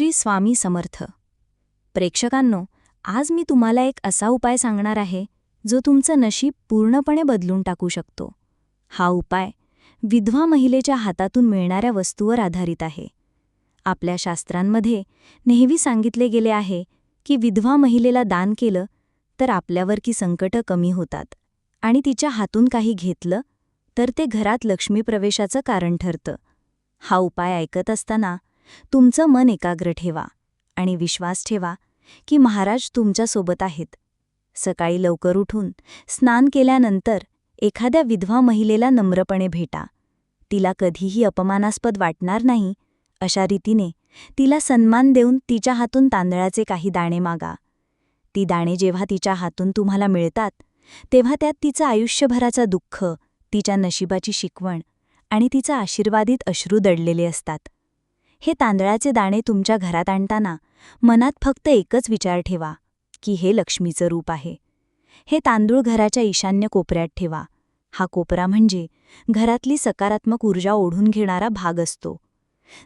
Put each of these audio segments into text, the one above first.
श्री स्वामी समर्थ. प्रेक्षकांनो आज मी तुम्हाला एक असा उपाय सांगणार आहे जो तुमचं नशीब पूर्णपणे बदलून टाकू शकतो. हा उपाय विधवा महिलेच्या हातातून मिळणाऱ्या वस्तूवर आधारित आहे. आपल्या शास्त्रांमध्ये नेहमी सांगितले गेले आहे की विधवा महिलेला दान केलं तर आपल्यावर की संकटं कमी होतात आणि तिच्या हातून काही घेतलं तर ते घरात लक्ष्मीप्रवेशाचं कारण ठरतं. हा उपाय ऐकत असताना तुमचं मन एकाग्र ठेवा आणि विश्वास ठेवा की महाराज तुमच्यासोबत आहेत. सकाळी लवकर उठून स्नान केल्यानंतर एखाद्या विधवा महिलेला नम्रपणे भेटा. तिला कधीही अपमानास्पद वाटणार नाही अशा रीतीने तिला सन्मान देऊन तिच्या हातून तांदळाचे काही दाणे मागा. ती दाणे जेव्हा तिच्या हातून तुम्हाला मिळतात तेव्हा त्यात तिचं आयुष्यभराचं दुःख तिच्या नशिबाची शिकवण आणि तिचा आशीर्वादित अश्रू दडलेले असतात. हे तांदळाचे दाणे तुमच्या घरात आणताना मनात फक्त एकच विचार ठेवा की हे लक्ष्मीचं रूप आहे. हे तांदूळ घराच्या ईशान्य कोपऱ्यात ठेवा. हा कोपरा म्हणजे घरातली सकारात्मक ऊर्जा ओढून घेणारा भाग असतो.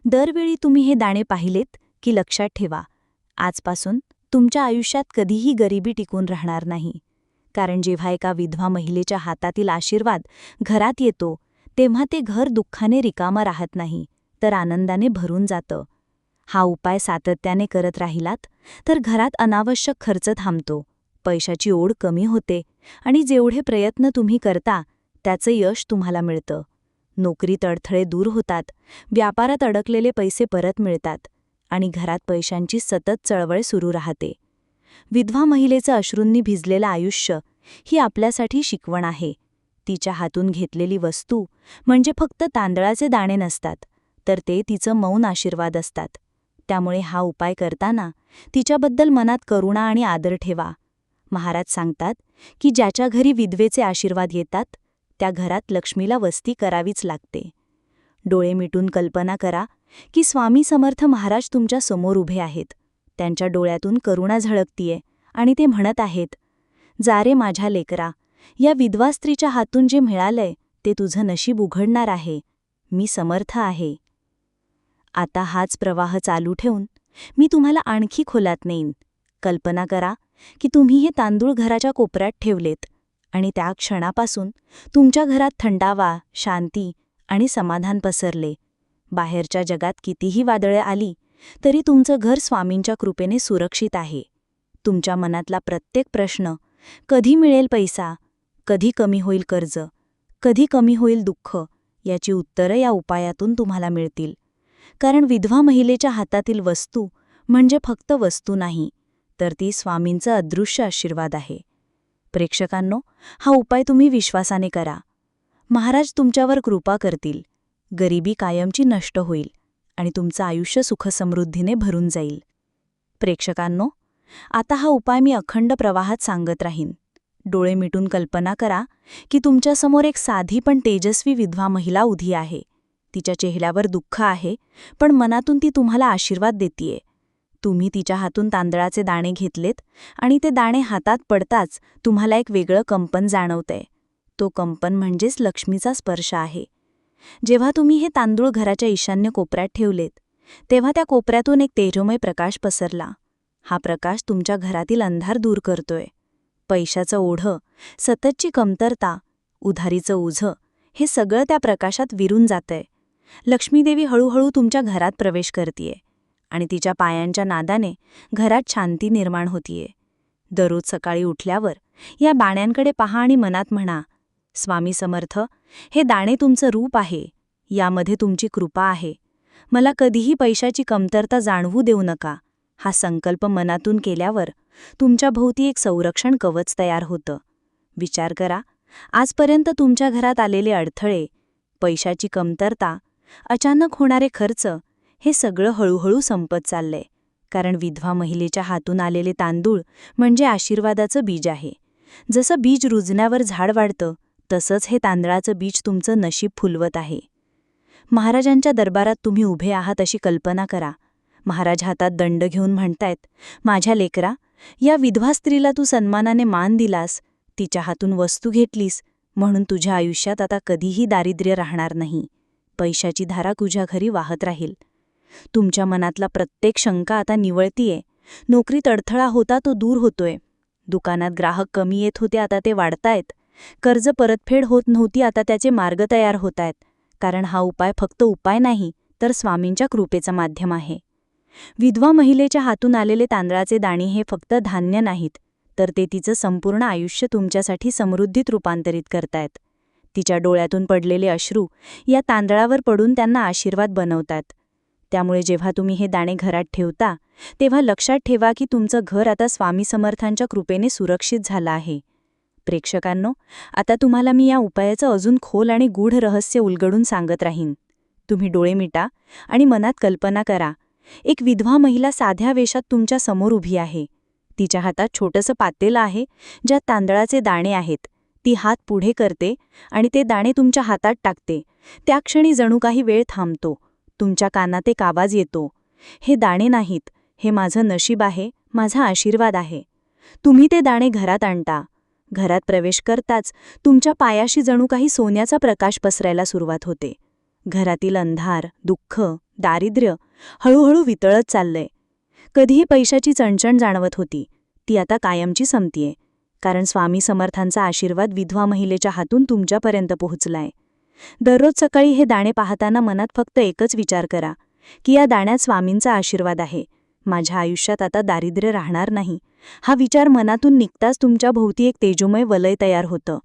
दरवेळी तुम्ही हे दाणे पाहिलेत की लक्षात ठेवा. आजपासून तुमच्या आयुष्यात कधीही गरिबी टिकून राहणार नाही. कारण जेव्हा एका विधवा महिलेच्या हातातील आशीर्वाद घरात येतो तेव्हा ते घर दुःखाने रिकामं राहत नाही. तर आनंदाने भरून जातं. हा उपाय सातत्याने करत राहिलात तर घरात अनावश्यक खर्च थांबतो. पैशाची ओढ कमी होते आणि जेवढे प्रयत्न तुम्ही करता त्याचं यश तुम्हाला मिळतं. नोकरीत अडथळे दूर होतात व्यापारात अडकलेले पैसे परत मिळतात आणि घरात पैशांची सतत चळवळ सुरू राहते. विधवा महिलेचं अश्रूंनी भिजलेलं आयुष्य ही आपल्यासाठी शिकवण आहे. तिच्या हातून घेतलेली वस्तू म्हणजे फक्त तांदळाचे दाणे नसतात तर ते तिचं मौन आशीर्वाद असतात. त्यामुळे हा उपाय करताना तिच्याबद्दल मनात करुणा आणि आदर ठेवा. महाराज सांगतात की ज्याच्या घरी विधवेचे आशीर्वाद येतात त्या घरात लक्ष्मीला वस्ती करावीच लागते. डोळे मिटून कल्पना करा की स्वामी समर्थ महाराज तुमच्यासमोर उभे आहेत. त्यांच्या डोळ्यातून करुणा झळकतीये आणि ते म्हणत आहेत जा रे माझ्या लेकरा या विधवा स्त्रीच्या हातून जे मिळालंय ते तुझं नशीब उघडणार आहे. मी समर्थ आहे. आता हाच प्रवाह चालू ठेवून मी तुम्हाला आणखी खोलात नेईन. कल्पना करा की तुम्ही हे तांदूळ घराच्या कोपऱ्यात ठेवलेत आणि त्या क्षणापासून तुमच्या घरात थंडावा शांती आणि समाधान पसरले. बाहेरच्या जगात कितीही वादळे आली तरी तुमचं घर स्वामींच्या कृपेने सुरक्षित आहे. तुमच्या मनातला प्रत्येक प्रश्न कधी मिळेल पैसा कधी कमी होईल कर्ज कधी कमी होईल दुःख याची उत्तरं या उपायातून तुम्हाला मिळतील. कारण विधवा महिलेच्या हातातील वस्तू म्हणजे फक्त वस्तू नाही तर ती स्वामींचं अदृश्य आशीर्वाद आहे. प्रेक्षकांनो हा उपाय तुम्ही विश्वासाने करा. महाराज तुमच्यावर कृपा करतील गरिबी कायमची नष्ट होईल आणि तुमचं आयुष्य सुखसमृद्धीने भरून जाईल. प्रेक्षकांनो आता हा उपाय मी अखंड प्रवाहात सांगत राहीन. डोळे मिटून कल्पना करा की तुमच्यासमोर एक साधी पण तेजस्वी विधवा महिला उधी आहे. तिच्या चेहऱ्यावर दुःख आहे पण मनातून ती तुम्हाला आशीर्वाद देतीये. तुम्ही तिच्या हातून तांदळाचे दाणे घेतलेत आणि ते दाणे हातात पडताच तुम्हाला एक वेगळं कंपन जाणवतंय. तो कंपन म्हणजेच लक्ष्मीचा स्पर्श आहे. जेव्हा तुम्ही हे तांदूळ घराच्या ईशान्य कोपऱ्यात ठेवलेत तेव्हा त्या कोपऱ्यातून एक तेजोमय प्रकाश पसरला. हा प्रकाश तुमच्या घरातील अंधार दूर करतोय. पैशाचं ओढं सततची कमतरता उधारीचं ओझं हे सगळं त्या प्रकाशात विरून जातंय. लक्ष्मीदेवी हळूहळू तुमच्या घरात प्रवेश करतीये आणि तिच्या पायांच्या नादाने घरात शांती निर्माण होतीये. दररोज सकाळी उठल्यावर या बाण्यांकडे पहा आणि मनात म्हणा स्वामी समर्थ हे दाणे तुमचं रूप आहे यामध्ये तुमची कृपा आहे. मला कधीही पैशाची कमतरता जाणवू देऊ नका. हा संकल्प मनातून केल्यावर तुमच्या भोवती एक संरक्षण कवच तयार होतं. विचार करा आजपर्यंत तुमच्या घरात आलेले अडथळे पैशाची कमतरता अचानक होणारे खर्च हे सगळं हळूहळू संपत चाललंय. कारण विधवा महिलेच्या हातून आलेले तांदूळ म्हणजे आशीर्वादाचं बीज आहे. जसं बीज रुजण्यावर झाड वाढतं तसंच हे तांदळाचं बीज तुमचं नशीब फुलवत आहे. महाराजांच्या दरबारात तुम्ही उभे आहात अशी कल्पना करा. महाराज हातात दंड घेऊन म्हणतायत माझ्या लेकरा या विधवा स्त्रीला तू सन्मानाने मान दिलास तिच्या हातून वस्तू घेतलीस म्हणून तुझ्या आयुष्यात आता कधीही दारिद्र्य राहणार नाही. पैशाची धारा तुझ्या घरी वाहत राहील. तुमच्या मनातला प्रत्येक शंका आता निवळतीये. नोकरीत अडथळा होता तो दूर होतोय. दुकानात ग्राहक कमी येत होते आता ते वाढतायत. कर्ज परतफेड होत नव्हती आता त्याचे मार्ग तयार होतायत. कारण हा उपाय फक्त उपाय नाही तर स्वामींच्या कृपेचं माध्यम आहे. विधवा महिलेच्या हातून आलेले तांदळाचे दाणे हे फक्त धान्य नाहीत तर ते तिचं संपूर्ण आयुष्य तुमच्यासाठी समृद्धीत रूपांतरित करतायत. तिच्या डोळ्यातून पडलेले अश्रू या तांदळावर पडून त्यांना आशीर्वाद बनवतात. त्यामुळे जेव्हा तुम्ही हे दाणे घरात ठेवता तेव्हा लक्षात ठेवा की तुमचं घर आता स्वामी समर्थांच्या कृपेने सुरक्षित झालं आहे. प्रेक्षकांनो आता तुम्हाला मी या उपायाचं अजून खोल आणि गूढ रहस्य उलगडून सांगत राहीन. तुम्ही डोळे मिटा आणि मनात कल्पना करा. एक विधवा महिला साध्या वेशात तुमच्यासमोर उभी आहे. तिच्या हातात छोटंसं पातेलं आहे ज्यात तांदळाचे दाणे आहेत. ती हात पुढे करते आणि ते दाणे तुमच्या हातात टाकते. त्या क्षणी जणू काही वेळ थांबतो. तुमच्या कानात एक आवाज येतो. हे दाणे नाहीत. हे माझं नशीब आहे. माझा आशीर्वाद आहे. तुम्ही ते दाणे घरात आणता. घरात प्रवेश करताच तुमच्या पायाशी जणू काही सोन्याचा प्रकाश पसरायला सुरुवात होते. घरातील अंधार दुःख दारिद्र्य हळूहळू वितळत चाललंय. कधीही पैशाची चणचण जाणवत होती. ती आता कायमची संपतीये. कारण स्वामी समर्थांचा आशीर्वाद विधवा महिलेच्या हातून तुमच्यापर्यंत पोहोचलाय. दररोज सकाळी हे दाणे पाहताना मनात फक्त एकच विचार करा की या दाण्यात स्वामींचा आशीर्वाद आहे. माझ्या आयुष्यात आता दारिद्र्य राहणार नाही. हा विचार मनातून निघताच तुमच्या भोवती एक तेजोमय वलय तयार होतं.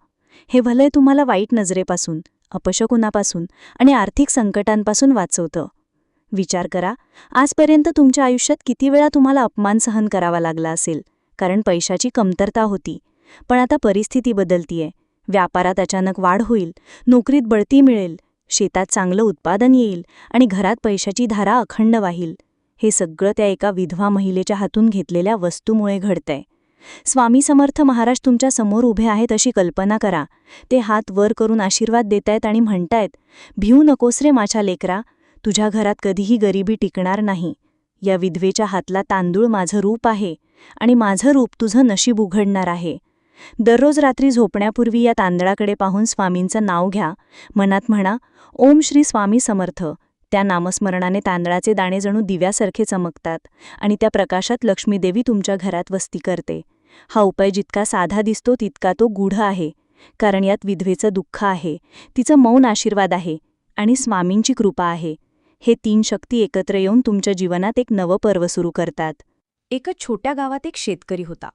हे वलय तुम्हाला वाईट नजरेपासून अपशकुनापासून आणि आर्थिक संकटांपासून वाचवतं. विचार करा आजपर्यंत तुमच्या आयुष्यात किती वेळा तुम्हाला अपमान सहन करावा लागला असेल कारण पैशाची कमतरता होती. पण आता परिस्थिती बदलतीये. व्यापारात अचानक वाढ होईल नोकरीत बढती मिळेल शेतात चांगलं उत्पादन येईल आणि घरात पैशाची धारा अखंड वाहील. हे सगळं त्या एका विधवा महिलेच्या हातून घेतलेल्या वस्तूमुळे घडतंय. स्वामी समर्थ महाराज तुमच्यासमोर उभे आहेत अशी कल्पना करा. ते हात वर करून आशीर्वाद देतायत आणि म्हणतायत भिऊ नकोस रे माझ्या लेकरा तुझ्या घरात कधीही गरिबी टिकणार नाही. या विधवेच्या हातला तांदूळ माझं रूप आहे आणि माझं रूप तुझं नशीब उघडणार आहे. दररोज रात्री झोपण्यापूर्वी या तांदळाकडे पाहून स्वामींचं नाव घ्या. मनात म्हणा ओम श्री स्वामी समर्थ. त्या नामस्मरणाने तांदळाचे दाणे जणू दिव्यासारखे चमकतात आणि त्या प्रकाशात लक्ष्मीदेवी तुमच्या घरात वस्ती करते. हा उपाय जितका साधा दिसतो तितका तो गूढ आहे. कारण यात विधवेचं दुःख आहे तिचं मौन आशीर्वाद आहे आणि स्वामींची कृपा आहे. हे तीन शक्ती एकत्र येऊन तुमच्या जीवनात एक नवं पर्व सुरू करतात. एका छोट्या गावात एक शेतकरी होता.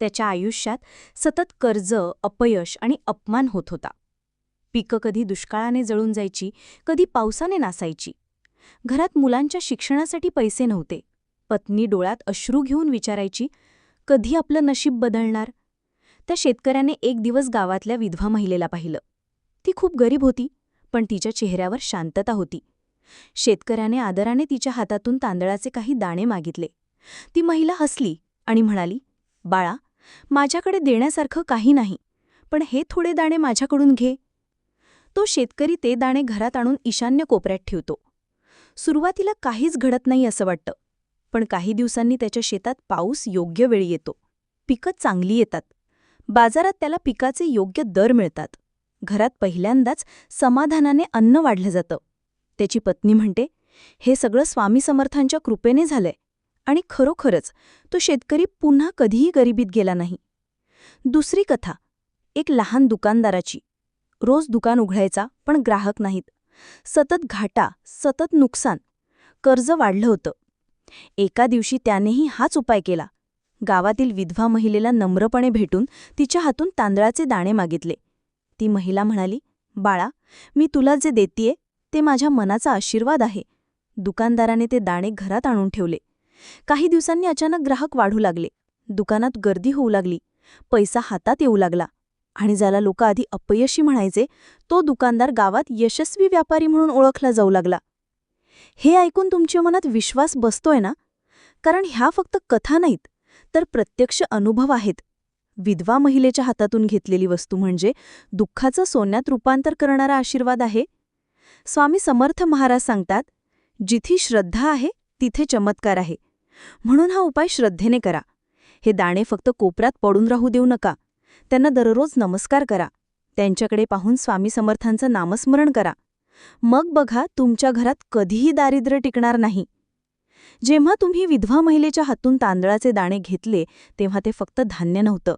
त्याच्या आयुष्यात सतत कर्ज अपयश आणि अपमान होत होता. पिकं कधी दुष्काळाने जळून जायची कधी पावसाने नासायची. घरात मुलांच्या शिक्षणासाठी पैसे नव्हते. पत्नी डोळ्यात अश्रू घेऊन विचारायची कधी आपलं नशीब बदलणार? त्या शेतकऱ्याने एक दिवस गावातल्या विधवा महिलेला पाहिलं. ती खूप गरीब होती पण तिच्या चेहऱ्यावर शांतता होती. शेतकऱ्याने आदराने तिच्या हातातून तांदळाचे काही दाणे मागितले. ती महिला हसली आणि म्हणाली बाळा माझ्याकडे देण्यासारखं काही नाही पण हे थोडे दाणे माझ्याकडून घे. तो शेतकरी ते दाणे घरात आणून ईशान्य कोपऱ्यात ठेवतो. सुरुवातीला काहीच घडत नाही असं वाटतं पण काही दिवसांनी त्याच्या शेतात पाऊस योग्य वेळी येतो. पिकं चांगली येतात. बाजारात त्याला पिकाचे योग्य दर मिळतात. घरात पहिल्यांदाच समाधानाने अन्न वाढलं जातं. त्याची पत्नी म्हणते हे सगळं स्वामी समर्थांच्या कृपेने झालंय. आणि खरोखरच तो शेतकरी पुन्हा कधीही गरिबीत गेला नाही. दुसरी कथा एक लहान दुकानदाराची. रोज दुकान उघडायचा पण ग्राहक नाहीत. सतत घाटा सतत नुकसान कर्ज वाढलं होतं. एका दिवशी त्यानेही हाच उपाय केला. गावातील विधवा महिलेला नम्रपणे भेटून तिच्या हातून तांदळाचे दाणे मागितले. ती महिला म्हणाली बाळा मी तुला जे देतीये ते माझ्या मनाचा आशीर्वाद आहे. दुकानदाराने ते दाणे घरात आणून ठेवले. काही दिवसांनी अचानक ग्राहक वाढू लागले. दुकानात गर्दी होऊ लागली. पैसा हातात येऊ लागला. आणि ज्याला लोक आधी अपयशी म्हणायचे तो दुकानदार गावात यशस्वी व्यापारी म्हणून ओळखला जाऊ लागला. हे ऐकून तुमच्या मनात विश्वास बसतोय ना? कारण ह्या फक्त कथा नाहीत तर प्रत्यक्ष अनुभव आहेत. विधवा महिलेच्या हातातून घेतलेली वस्तू म्हणजे दुःखाचं सोन्यात रूपांतर करणारा आशीर्वाद आहे? स्वामी समर्थ महाराज सांगतात जिथे श्रद्धा आहे तिथे चमत्कार आहे. म्हणून हा उपाय श्रद्धेने करा. हे दाणे फक्त कोपऱ्यात पडून राहू देऊ नका. त्यांना दररोज नमस्कार करा. त्यांच्याकडे पाहून स्वामी समर्थांचं नामस्मरण करा. मग बघा तुमच्या घरात कधीही दारिद्र्य टिकणार नाही. जेव्हा तुम्ही विधवा महिलेच्या हातून तांदळाचे दाणे घेतले तेव्हा ते फक्त धान्य नव्हतं.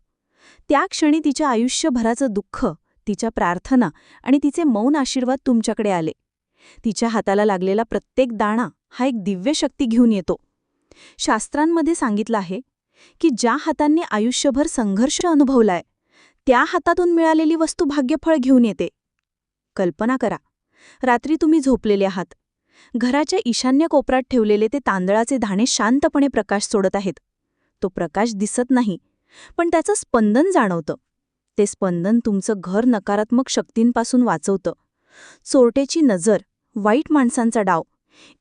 त्या क्षणी तिच्या आयुष्यभराचं दुःख तिच्या प्रार्थना आणि तिचे मौन आशीर्वाद तुमच्याकडे आले. तिच्या हाताला लागलेला प्रत्येक दाणा हा एक दिव्य शक्ती घेऊन येतो. शास्त्रांमध्ये सांगितलं आहे की ज्या हातांनी आयुष्यभर संघर्ष अनुभवलाय त्या हातातून मिळालेली वस्तू भाग्यफळ घेऊन येते. कल्पना करा रात्री तुम्ही झोपलेले आहात. घराच्या ईशान्य कोपरात ठेवलेले ते तांदळाचे धाणे शांतपणे प्रकाश सोडत आहेत. तो प्रकाश दिसत नाही पण त्याचं स्पंदन जाणवतं. ते स्पंदन तुमचं घर नकारात्मक शक्तींपासून वाचवतं. चोरटेची नजर वाईट माणसांचा डाव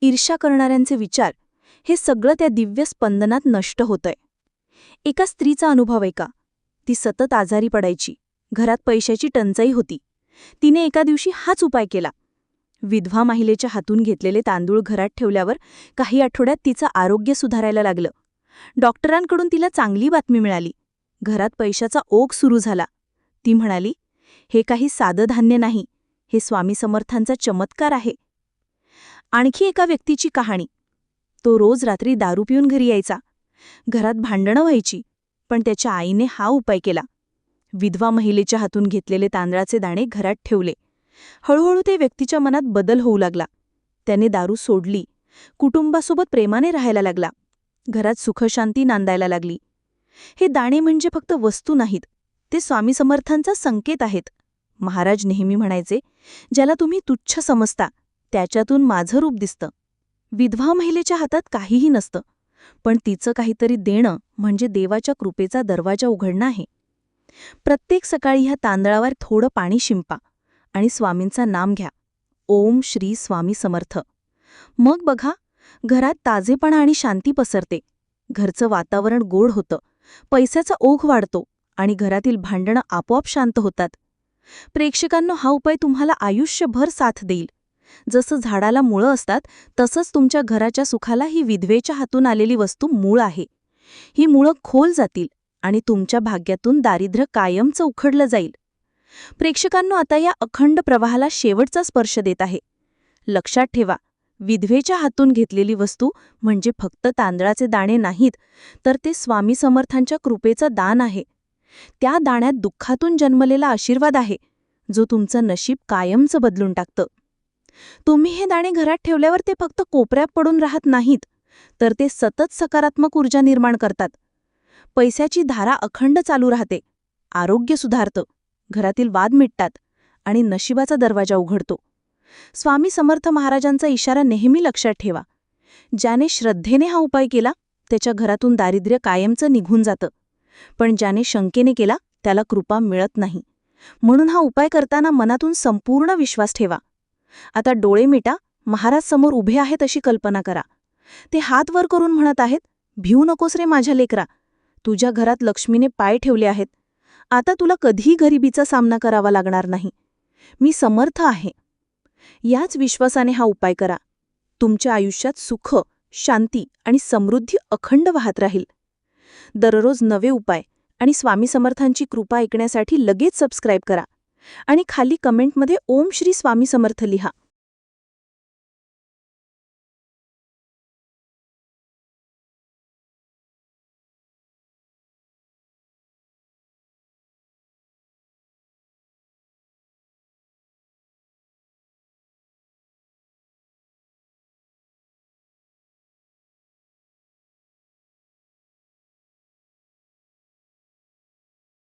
ईर्ष्या करणाऱ्यांचे विचार हे सगळं त्या दिव्य स्पंदनात नष्ट होतंय. एका स्त्रीचा अनुभव ऐका. ती सतत आजारी पडायची. घरात पैशाची टंचाई होती. तिने एका दिवशी हाच उपाय केला. विधवा महिलेच्या हातून घेतलेले तांदूळ घरात ठेवल्यावर काही आठवड्यात तिचं आरोग्य सुधारायला लागलं. डॉक्टरांकडून तिला चांगली बातमी मिळाली. घरात पैशाचा ओघ सुरू झाला. ती म्हणाली हे काही साधं धान्य नाही. हे स्वामी समर्थांचा चमत्कार आहे. आणखी एका व्यक्तीची कहाणी. तो रोज रात्री दारू पिऊन घरी यायचा. घरात भांडणं व्हायची पण त्याच्या आईने हा उपाय केला. विधवा महिलेच्या हातून घेतलेले तांदळाचे दाणे घरात ठेवले. हळूहळू ते व्यक्तीच्या मनात बदल होऊ लागला. त्याने दारू सोडली. कुटुंबासोबत प्रेमाने राहायला लागला. घरात सुखशांती नांदायला लागली. हे दाणे म्हणजे फक्त वस्तू नाहीत ते स्वामी समर्थांचा संकेत आहेत. महाराज नेहमी म्हणायचे ज्याला तुम्ही तुच्छ समजता त्याच्यातून माझं रूप दिसतं. विधवा महिलेच्या हातात काहीही नसतं पण तिचं काहीतरी देणं म्हणजे देवाच्या कृपेचा दरवाजा उघडणं आहे. प्रत्येक सकाळी ह्या तांदळावर थोडं पाणी शिंपा आणि स्वामींचा नाम घ्या. ओम श्री स्वामी समर्थ. मग बघा घरात ताजेपणा आणि शांती पसरते. घरचं वातावरण गोड होतं. पैशाचा ओघ वाढतो आणि घरातील भांडणं आपोआप शांत होतात. प्रेक्षकांनो हा उपाय तुम्हाला आयुष्यभर साथ देईल. जसं झाडाला मुळं असतात तसंच तुमच्या घराच्या सुखाला ही विधवेच्या हातून आलेली वस्तू मूळ आहे. ही मुळं खोल जातील आणि तुमच्या भाग्यातून दारिद्र्य कायमचं उखडलं जाईल. प्रेक्षकांनो आता या अखंड प्रवाहाला शेवटचा स्पर्श देत आहे. लक्षात ठेवा विधवेच्या हातून घेतलेली वस्तू म्हणजे फक्त तांदळाचे दाणे नाहीत तर ते स्वामी समर्थांच्या कृपेचं दान आहे. त्या दाण्यात दुःखातून जन्मलेला आशीर्वाद आहे जो तुमचं नशीब कायमचं बदलून टाकतं. तुम्ही हे दाणे घरात ठेवल्यावर ते फक्त कोपऱ्यात पडून राहत नाहीत तर ते सतत सकारात्मक ऊर्जा निर्माण करतात. पैशाची धारा अखंड चालू राहते. आरोग्य सुधारतं. घरातील वाद मिटतात आणि नशिबाचा दरवाजा उघडतो. स्वामी समर्थ महाराजांचा इशारा नेहमी लक्षात ठेवा. ज्याने श्रद्धेने हा उपाय केला त्याच्या घरातून दारिद्र्य कायमचं निघून जातं. पण ज्याने शंकेने केला त्याला कृपा मिळत नाही. म्हणून हा उपाय करताना मनातून संपूर्ण विश्वास ठेवा. आता डोळे मिटा महाराज समोर उभे आहेत अशी कल्पना करा. ते हात वर करून म्हणत आहेत भिऊ नकोस रे माझ्या लेकरा. तुझ्या घरात लक्ष्मीने पाय ठेवले आहेत. आता तुला कधीही गरिबीचा सामना करावा लागणार नाही. मी समर्थ आहे. याच विश्वासाने हा उपाय करा. तुमच्या आयुष्यात सुख शांती आणि समृद्धी अखंड वाहत राहील. दररोज नवे उपाय आणि स्वामी समर्थांची कृपा ऐकण्यासाठी लगेच सबस्क्राईब करा. आणि खाली कमेंटमध्ये ओम श्री स्वामी समर्थ लिहा.